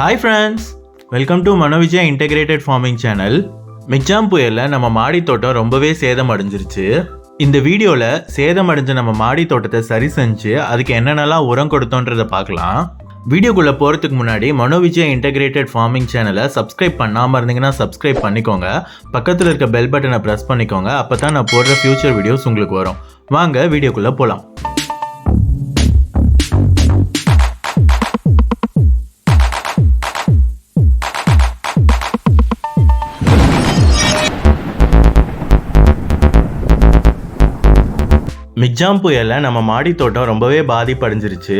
Hi friends welcome to Manovijaya integrated farming channel Michaung புயலில் நம்ம மாடி தோட்டம் ரொம்பவே சேதம் அடைஞ்சிருச்சு இந்த வீடியோவில் சேதம் அடைஞ்ச நம்ம மாடி தோட்டத்தை சரி செஞ்சு அதுக்கு என்னென்னலாம் உரம் கொடுத்தோன்றதை பார்க்கலாம். வீடியோக்குள்ளே போகிறதுக்கு முன்னாடி மனோவிஜயா இன்டெகிரேட்டட் ஃபார்மிங் சேனலை சப்ஸ்கிரைப் பண்ணாமல் இருந்தீங்கன்னா சப்ஸ்கிரைப் பண்ணிக்கோங்க. பக்கத்தில் இருக்க பெல் பட்டனை ப்ரெஸ் பண்ணிக்கோங்க. அப்போ தான் நான் போடுற ஃபியூச்சர் வீடியோஸ் உங்களுக்கு வரும். வாங்க வீடியோக்குள்ளே போகலாம் மிக்ஜாம் புயலில் நம்ம மாடி தோட்டம் ரொம்பவே பாதிப்படைஞ்சிருச்சு.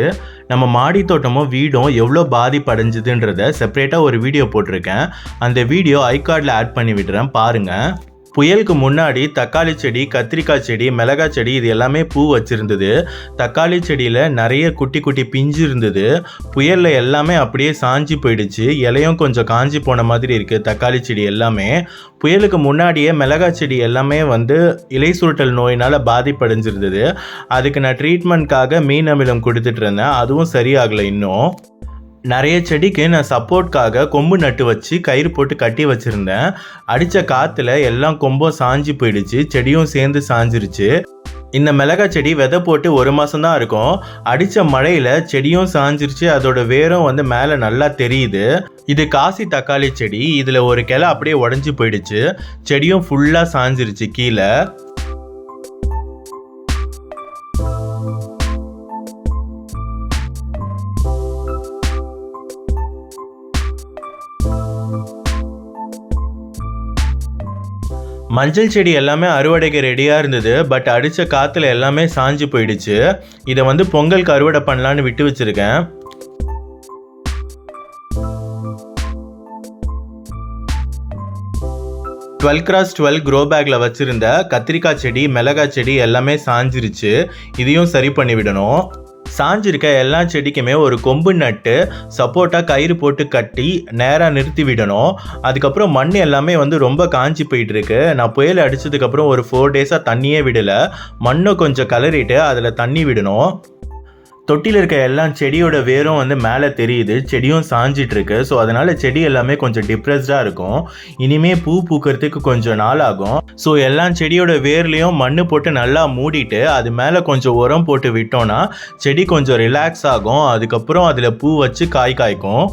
நம்ம மாடி தோட்டமும் வீடும் எவ்வளோ பாதிப்படைஞ்சுதுன்றத செப்பரேட்டாக ஒரு வீடியோ போட்டிருக்கேன். அந்த வீடியோ ஐகார்டில் ஆட் பண்ணி விடுறேன் பாருங்கள் புயலுக்கு முன்னாடி தக்காளி செடி கத்திரிக்காய் செடி மிளகாய் செடி இது எல்லாமே பூ வச்சிருந்தது. தக்காளி செடியில் நிறைய குட்டி குட்டி பிஞ்சு இருந்தது. புயலில் எல்லாமே அப்படியே சாஞ்சி போயிடுச்சு. இலையும் கொஞ்சம் காஞ்சி போன மாதிரி இருக்குது தக்காளி செடி எல்லாமே. புயலுக்கு முன்னாடியே மிளகாய் செடி எல்லாமே வந்து இலை சுருட்டல் நோயினால் பாதிப்படைஞ்சிருந்தது. அதுக்கு நான் ட்ரீட்மெண்ட்காக மீன் அமிலம் கொடுத்துட்டு இருந்தேன். அதுவும் சரியாகலை இன்னும். நிறைய செடிக்கு நான் சப்போர்ட்காக கொம்பு நட்டு வச்சு கயிறு போட்டு கட்டி வச்சுருந்தேன். அடித்த காற்றுல எல்லாம் கொம்பும் சாஞ்சு போயிடுச்சு செடியும் சேர்ந்து சாஞ்சிருச்சு. இந்த மிளகாய் செடி விதை போட்டு ஒரு மாதம் தான் இருக்கும். அடித்த மழையில் செடியும் சாஞ்சிருச்சு அதோட வேரும் வந்து மேலே நல்லா தெரியுது. இது காசி தக்காளி செடி இதில் ஒரு கிளை அப்படியே உடஞ்சி போயிடுச்சு. செடியும் ஃபுல்லாக சாஞ்சிருச்சு கீழே. மஞ்சள் செடி எல்லாமே அறுவடைக்கு ரெடியாக இருந்தது பட் அடித்த காற்றுல எல்லாமே சாஞ்சு போயிடுச்சு. இதை வந்து பொங்கலுக்கு அறுவடை பண்ணலான்னு விட்டு வச்சுருக்கேன். டுவெல் கிராஸ் டுவெல் க்ரோ பேக்கில் வச்சுருந்த கத்திரிக்காய் செடி மிளகாய் செடி எல்லாமே சாஞ்சிருச்சு. இதையும் சரி பண்ணி விடணும் சாஞ்சிருக்க எல்லா செடிக்குமே ஒரு கொம்பு நட்டு சப்போர்ட்டாக கயிறு போட்டு கட்டி நேராக நிறுத்தி விடணும். அதுக்கப்புறம் மண் எல்லாமே வந்து ரொம்ப காஞ்சி போயிட்டுருக்கு. நான் புயல் அடித்ததுக்கப்புறம் ஒரு ஃபோர் டேஸாக தண்ணியே விடலை. மண்ணை கொஞ்சம் கலரிட்டு அதில் தண்ணி விடணும். தொட்டியில் இருக்க எல்லா செடியோட வேரும் வந்து மேலே தெரியுது செடியும் சாஞ்சிட்டு இருக்கு ஸோ அதனால செடி எல்லாமே கொஞ்சம் டிப்ரெஸ்டாக இருக்கும். இனிமே பூ பூக்கிறதுக்கு கொஞ்சம் நாள் ஆகும் ஸோ எல்லா செடியோட வேர்லேயும் மண்ணு போட்டு நல்லா மூடிட்டு அது மேலே கொஞ்சம் உரம் போட்டு விட்டோம்னா செடி கொஞ்சம் ரிலாக்ஸ் ஆகும். அதுக்கப்புறம் அதில் பூ வச்சு காய் காய்க்கும்.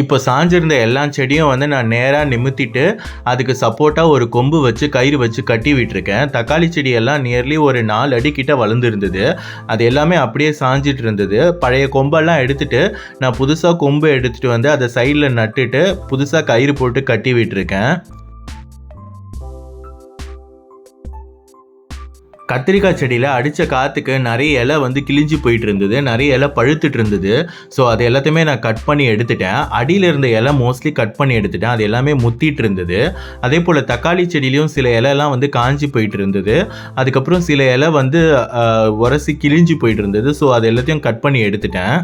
இப்போ சாஞ்சிருந்த எல்லா செடியும் வந்து நான் நேராக நிமித்திட்டு அதுக்கு சப்போர்ட்டாக ஒரு கொம்பு வச்சு கயிறு வச்சு கட்டி விட்டுருக்கேன். தக்காளி செடி எல்லாம் நியர்லி ஒரு நாலு அடி கிட்ட வளர்ந்துருந்தது. அது எல்லாமே அப்படியே சாஞ்சிட்டு இருந்தது. பழைய கொம்பெல்லாம் எடுத்துட்டு நான் புதுசாக கொம்பு எடுத்துகிட்டு வந்து அதை சைடில் நட்டுட்டு புதுசாக கயிறு போட்டு கட்டி விட்டுருக்கேன். கத்திரிக்காய் செடியில் அடித்த காற்றுக்கு நிறைய இலை வந்து கிழிஞ்சு போயிட்டு இருந்தது நிறைய இலை பழுத்துட்டு இருந்தது ஸோ அது எல்லாத்தையுமே நான் கட் பண்ணி எடுத்துட்டேன். அடியில் இருந்த இலை மோஸ்ட்லி கட் பண்ணி எடுத்துட்டேன். அது எல்லாமே முத்திட்டு இருந்தது அதே போல் தக்காளி செடியிலையும் சில இலைலாம் வந்து காஞ்சி போயிட்டு இருந்தது அதுக்கப்புறம் சில இலை வந்து உரசி கிழிஞ்சு போயிட்டு இருந்தது ஸோ அது எல்லாத்தையும் கட் பண்ணி எடுத்துட்டேன்.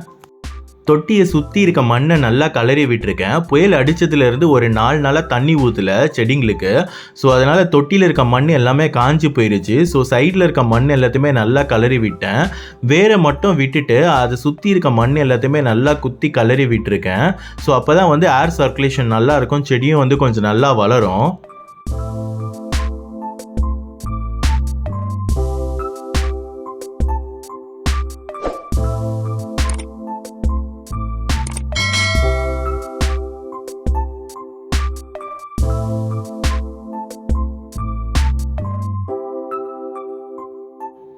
தொட்டியை சுற்றி இருக்க மண்ணை நல்லா கலரி விட்டுருக்கேன். புயல் அடித்ததுலேருந்து ஒரு நாலு நாளாக தண்ணி ஊற்றல செடிங்களுக்கு. ஸோ அதனால் தொட்டியில் இருக்க மண் எல்லாமே காஞ்சி போயிருச்சு. ஸோ சைடில் இருக்க மண் எல்லாத்தையுமே நல்லா கலரி விட்டேன். வேரை மட்டும் விட்டுட்டு அதை சுற்றி இருக்க மண் எல்லாத்தையுமே நல்லா குத்தி கலரி விட்டுருக்கேன். ஸோ அப்போ தான் வந்து ஏர் சர்க்குலேஷன் நல்லா இருக்கும். செடியும் வந்து கொஞ்சம் நல்லா வளரும்.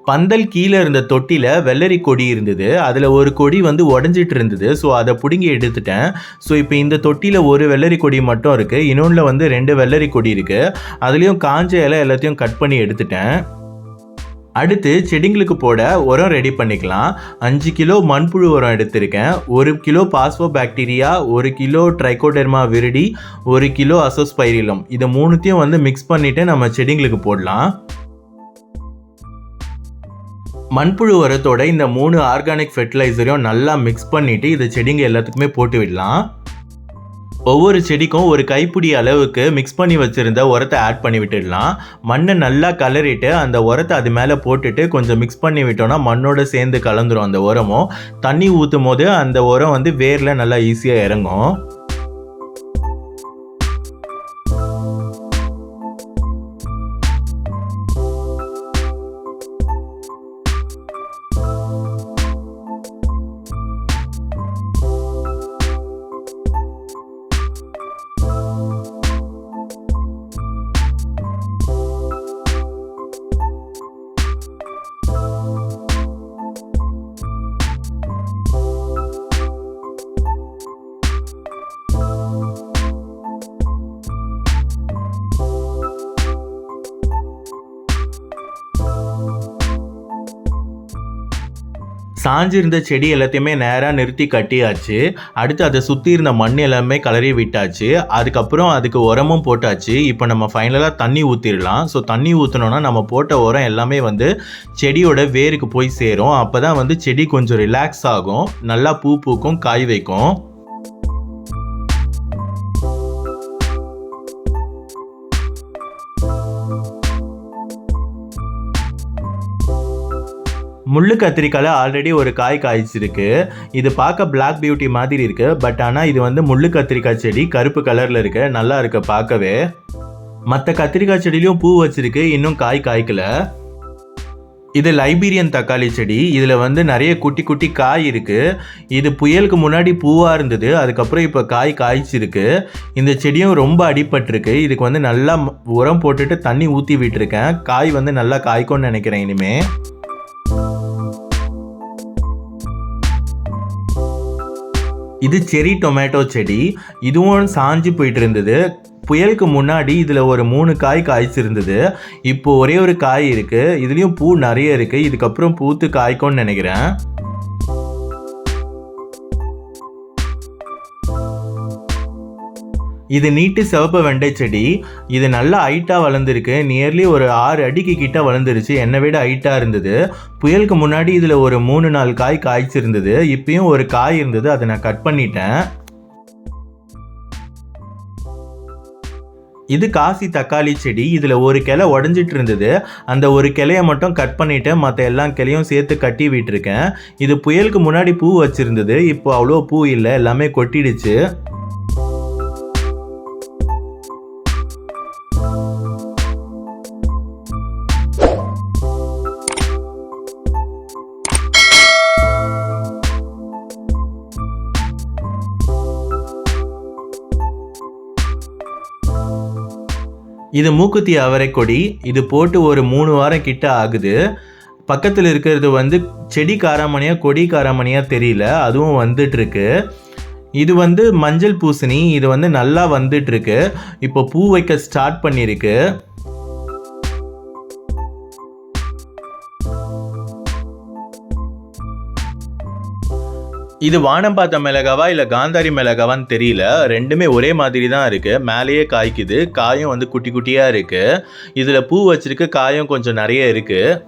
பந்தல் கீழே இருந்த தொட்டியில் வெள்ளரி கொடி இருந்தது. அதில் ஒரு கொடி வந்து உடஞ்சிட்டு இருந்தது. ஸோ அதை பிடுங்கி எடுத்துட்டேன். ஸோ இப்போ இந்த தொட்டியில் ஒரு வெள்ளரி கொடி மட்டும் இருக்குது இன்னொன்றில் வந்து ரெண்டு வெள்ளரி கொடி இருக்குது அதுலேயும் காஞ்ச இலை எல்லாத்தையும் கட் பண்ணி எடுத்துட்டேன். அடுத்து செடிங்களுக்கு போட உரம் ரெடி பண்ணிக்கலாம். அஞ்சு கிலோ மண்புழு உரம் எடுத்திருக்கேன். ஒரு கிலோ பாஸ்போ பாக்டீரியா ஒரு கிலோ ட்ரைகோடெர்மா விரடி ஒரு கிலோ அசோஸ்பைரிலம். இதை மூணுத்தையும் வந்து மிக்ஸ் பண்ணிவிட்டு நம்ம செடிங்களுக்கு போடலாம். மண்புழு உரத்தோட இந்த மூணு ஆர்கானிக் ஃபெர்டிலைசரையும் நல்லா மிக்ஸ் பண்ணிட்டு இதை செடிங்க எல்லாத்துக்குமே போட்டு விடலாம். ஒவ்வொரு செடிக்கும் ஒரு கைப்பிடி அளவுக்கு மிக்ஸ் பண்ணி வச்சுருந்த உரத்தை ஆட் பண்ணி விட்டுடலாம். மண்ணை நல்லா கலரிட்டு அந்த உரத்தை அது மேலே போட்டுட்டு கொஞ்சம் மிக்ஸ் பண்ணி விட்டோம்னா மண்ணோட சேர்ந்து கலந்துரும் அந்த உரமும். தண்ணி ஊற்றும் போது அந்த உரம் வந்து வேரில் நல்லா ஈஸியாக இறங்கும். சாஞ்சிருந்த செடி எல்லாத்தையுமே நேராக நிறுத்தி கட்டியாச்சு. அடுத்து அதை சுற்றி இருந்த மண் எல்லாமே கலரி விட்டாச்சு. அதுக்கப்புறம் அதுக்கு உரமும் போட்டாச்சு. இப்போ நம்ம ஃபைனலாக தண்ணி ஊற்றிடலாம் ஸோ தண்ணி ஊற்றினோன்னா நம்ம போட்ட உரம் எல்லாமே வந்து செடியோட வேருக்கு போய் சேரும். அப்போ தான் வந்து செடி கொஞ்சம் ரிலாக்ஸ் ஆகும். நல்லா பூ பூக்கும் காய் வைக்கும். முள்ளு கத்திரிக்காயில் ஆல்ரெடி ஒரு காய் காய்ச்சிருக்கு. இது பார்க்க பிளாக் பியூட்டி மாதிரி இருக்கு. பட் ஆனால் இது வந்து முள்ளு கத்திரிக்காய் செடி கருப்பு கலரில் இருக்கு. நல்லா இருக்கு பார்க்கவே. மற்ற கத்திரிக்காய் செடியிலையும் பூ வச்சிருக்கு. இன்னும் காய் காய்க்கல. இது லைபீரியன் தக்காளி செடி. இதில் வந்து நிறைய குட்டி குட்டி காய் இருக்குது இது புயலுக்கு முன்னாடி பூவாக இருந்தது. அதுக்கப்புறம் இப்போ காய் காய்ச்சிருக்கு. இந்த செடியும் ரொம்ப அடிபட்டிருக்கு. இதுக்கு வந்து நல்லா உரம் போட்டுட்டு தண்ணி ஊற்றி விட்டுருக்கேன். காய் வந்து நல்லா காய்க்கும்னு நினைக்கிறேன் இனிமேல் இது செரி டொமேட்டோ செடி. இதுவும் சாஞ்சு போயிட்டு இருந்தது புயலுக்கு முன்னாடி இதில் ஒரு மூணு காய் காய்ச்சிருந்தது. இப்போ ஒரே ஒரு காய் இருக்குது இதுலேயும் பூ நிறைய இருக்குது இதுக்கப்புறம் பூத்து காய்க்கும்னு நினைக்கிறேன். இது நீட்டு சிவப்பு வெண்டை செடி. இது நல்லா ஹைட்டாக வளர்ந்துருக்கு. நியர்லி ஒரு ஆறு அடிக்கு கிட்ட வளர்ந்துருச்சு. என்னை விட ஹைட்டாக இருந்தது. புயலுக்கு முன்னாடி இதில் ஒரு மூணு நாலு காய் காய்ச்சிருந்தது. இப்பயும் ஒரு காய் இருந்தது. அதை நான் கட் பண்ணிட்டேன். இது காசி தக்காளி செடி. இதில் ஒரு கிளை உடஞ்சிட்டு இருந்தது. அந்த ஒரு கிளைய மட்டும் கட் பண்ணிவிட்டேன் மற்ற எல்லா கிளையும் சேர்த்து கட்டி விட்டுருக்கேன். இது புயலுக்கு முன்னாடி பூ வச்சுருந்தது. இப்போ அவ்வளோ பூ இல்லை. எல்லாமே கொட்டிடுச்சு. இது மூக்குத்தி அவரை கொடி. இது போட்டு ஒரு மூணு வாரம் கிட்ட ஆகுது. பக்கத்தில் இருக்கிறது வந்து செடி காராமணியாக கொடி காராமணியாக தெரியல. அதுவும் வந்துட்டுருக்கு. இது வந்து மஞ்சள் பூசணி. இது வந்து நல்லா வந்துட்டுருக்கு. இப்போ பூ வைக்க ஸ்டார்ட் பண்ணியிருக்கு. இது வானம் பார்த்த மிளகாவா இல்லை காந்தாரி மிளகாவான்னு தெரியல. ரெண்டுமே ஒரே மாதிரி தான் இருக்கு. மேலேயே காய்க்குது. காயும் வந்து குட்டி குட்டியாக இருக்கு. இதில் பூ வச்சிருக்கு காயும் கொஞ்சம் நிறைய இருக்கு.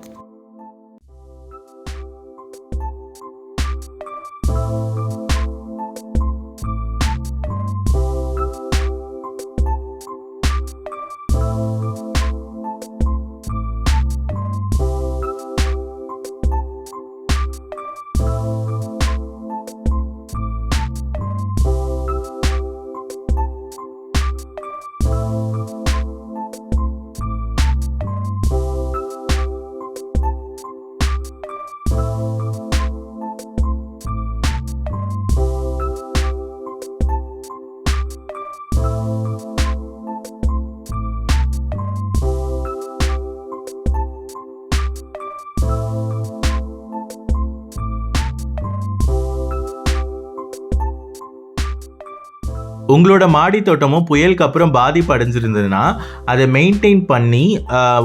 உங்களோட மாடி தோட்டமும் புயலுக்கு அப்புறம் பாதிப்பு அடைஞ்சிருந்ததுன்னா அதை மெயின்டைன் பண்ணி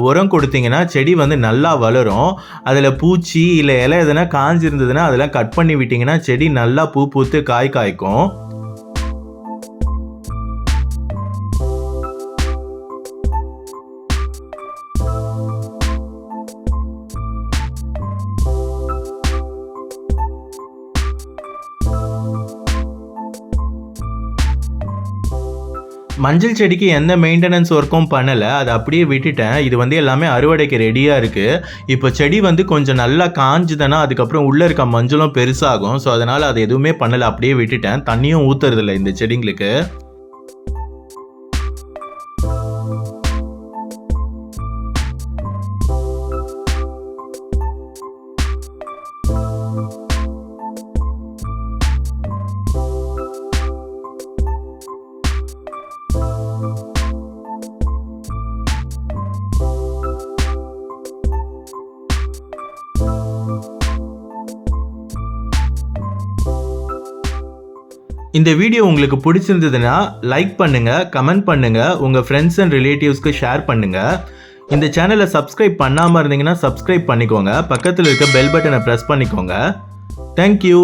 உரம் கொடுத்தீங்கன்னா செடி வந்து நல்லா வளரும். அதில் பூச்சி இல்லை இலை எதனா காஞ்சிருந்ததுன்னா அதெல்லாம் கட் பண்ணி விட்டிங்கன்னா செடி நல்லா பூ பூத்து காய் காய்க்கும். மஞ்சள் செடிக்கு எந்த மெயின்டெனன்ஸ் ஒர்க்கும் பண்ணலை. அதை அப்படியே விட்டுட்டேன். இது வந்து எல்லாமே அறுவடைக்கு ரெடியாக இருக்குது இப்போ செடி வந்து கொஞ்சம் நல்லா காஞ்சுதுன்னா அதுக்கப்புறம் உள்ளே இருக்க மஞ்சளும் பெருசாகும். ஸோ அதனால் அதை எதுவுமே பண்ணலை. அப்படியே விட்டுட்டேன். தண்ணியும் ஊற்றுறதில்ல இந்த செடிங்களுக்கு. இந்த வீடியோ உங்களுக்கு பிடிச்சிருந்ததுன்னா லைக் பண்ணுங்கள் கமெண்ட் பண்ணுங்கள் உங்கள் ஃப்ரெண்ட்ஸ் அண்ட் ரிலேட்டிவ்ஸ்க்கு ஷேர் பண்ணுங்கள் இந்த சேனலை சப்ஸ்கிரைப் பண்ணாமல் இருந்தீங்கன்னா சப்ஸ்கிரைப் பண்ணிக்கோங்க. பக்கத்தில் இருக்க பெல் பட்டனை ப்ரெஸ் பண்ணிக்கோங்க. தேங்க்யூ